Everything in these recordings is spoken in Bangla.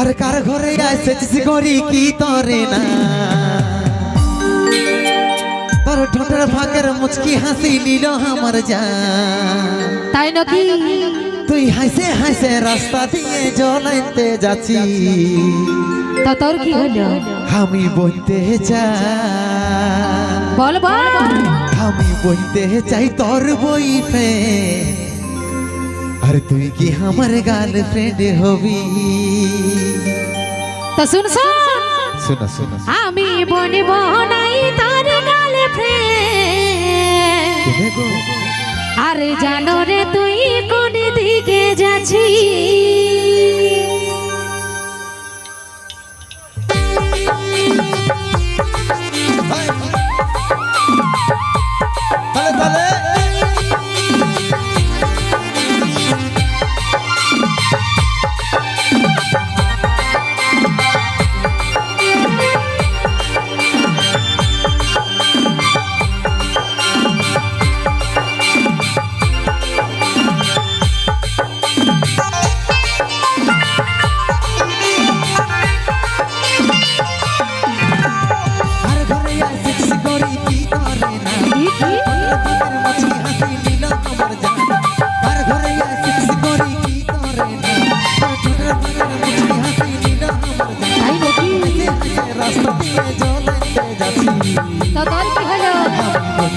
আর কার ঘরে এসেছিস করি কি তরে না? তোর ঠোঁটের ফাঁকের মুচকি হাসি নিল আমার যা তাই নাকি? তুই হাসে হাসে রাস্তা দিয়ে জলাইতে যাচ্ছি তা তোর কি হলো? আমি বলতে চাই। বল বল আমি বলতে চাই তোর বই আর তুই কি আমার গার্লফ্রেন্ড হবি তো শুন শুন শুন আমি বনিব বনাই তার গার্লফ্রেন্ড আরে জানো রে তুই কোন দিকে যাচ্ছি আর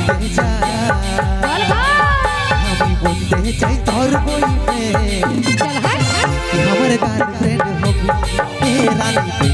বলতে চাই আমি বলতে চাই তোর বইবে আমার গার্লফ্রেন্ড হবি এ রানী তুই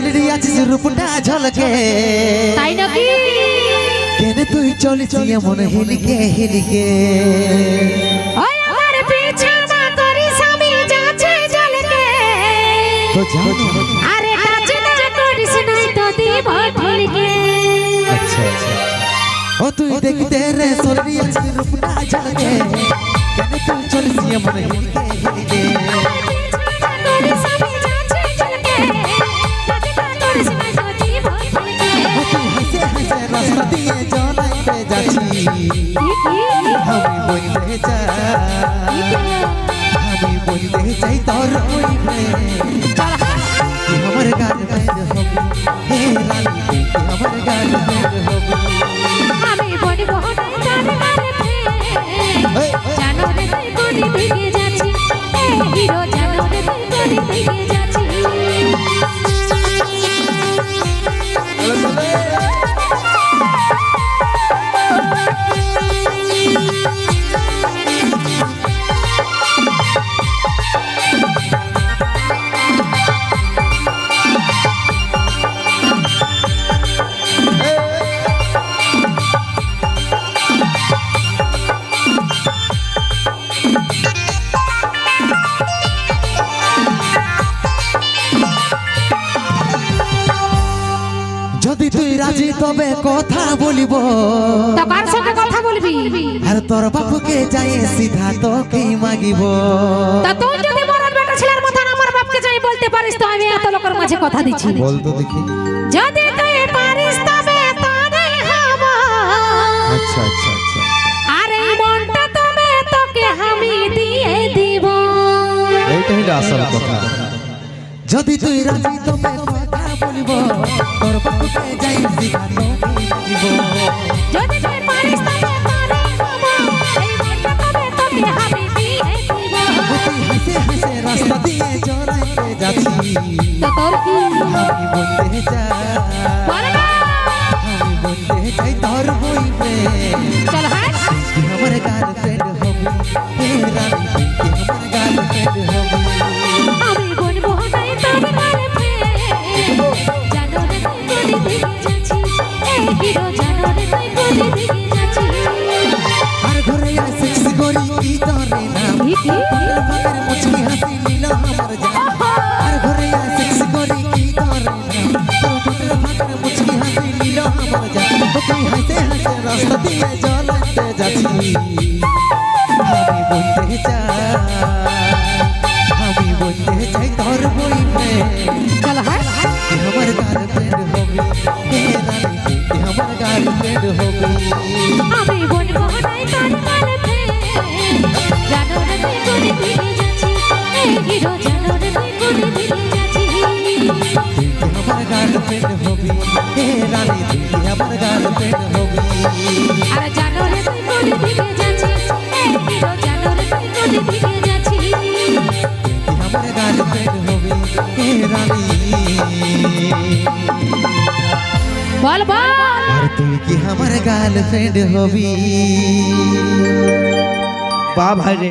চলেরই আছিস রূপটা ঝলকে। তাই নাকি? কেন তুই চলেছি এমন হিলিকে হিলিকে? আরে টাচ না করিস না তো দিব ভুলকে আচ্ছা আচ্ছা। ও তুই দেখতে রে সোনিয়া রূপটা ঝলকে। কেন তুই চলেছি এমন হিলিকে? আমি বলতে চাই। আমি বলতে চাই তোর আমার গান গান হবি? হে রানী আমার গান গান হবি? তবে কথা বলিব। তো কার সঙ্গে কথা বলবি? আর তোর বাপুকে যাই সিধা তোকে মাগিব। তা তুই যদি মরদ বেটা ছেলের মতন আমার বাপকে যাই বলতে পারিস তো আমি এত লোকের মাঝে কথা দিচ্ছি। বল তো দেখি। যদি তুই পারিস তবে তারে হব আচ্ছা আচ্ছা আচ্ছা। আর মনটা তবে তোকে আমি দিয়ে দিব। এইটা আসল কথা। যদি তুই রাজি তবে কথা বলিব তোর বাপুকে যাই সিধা তোকে মাগিব যদি তুই পারিস তবে তারে হবো এই মনটা তবে তোকে আমি দিয়ে দিব ও তুই হাসে হাসে রাস্তা তো তোর কি আমি বলতে চাই বল না আমি বলতে চাই তোর বয়ফ্রেন্ড চল হাট তুই আমার গার্লফ্রেন্ড হবি হে রানী তুই আমার গার্লফ্রেন্ড হবি রাস্তা দিয়ে জ্বলতে যাচ্ছি আমি বলতে চাই আমি বলতে চাই তোর হাট তুই আমার গার্লফ্রেন্ড হবি আমার গার্লফ্রেন্ড হবি। আমার গার্লফ্রেন্ড হবি হে রানী তুই আমার গার্লফ্রেন্ড হবি আর জানো রে তুই কোন দিকে যাচ্ছিস এই হিরো জানো রে তুই কোন দিকে যাচ্ছিস তুই আমার গার্লফ্রেন্ড হবি হে রানী বল বল আর তুই কি আমার গার্লফ্রেন্ড হবি বা ভাই রে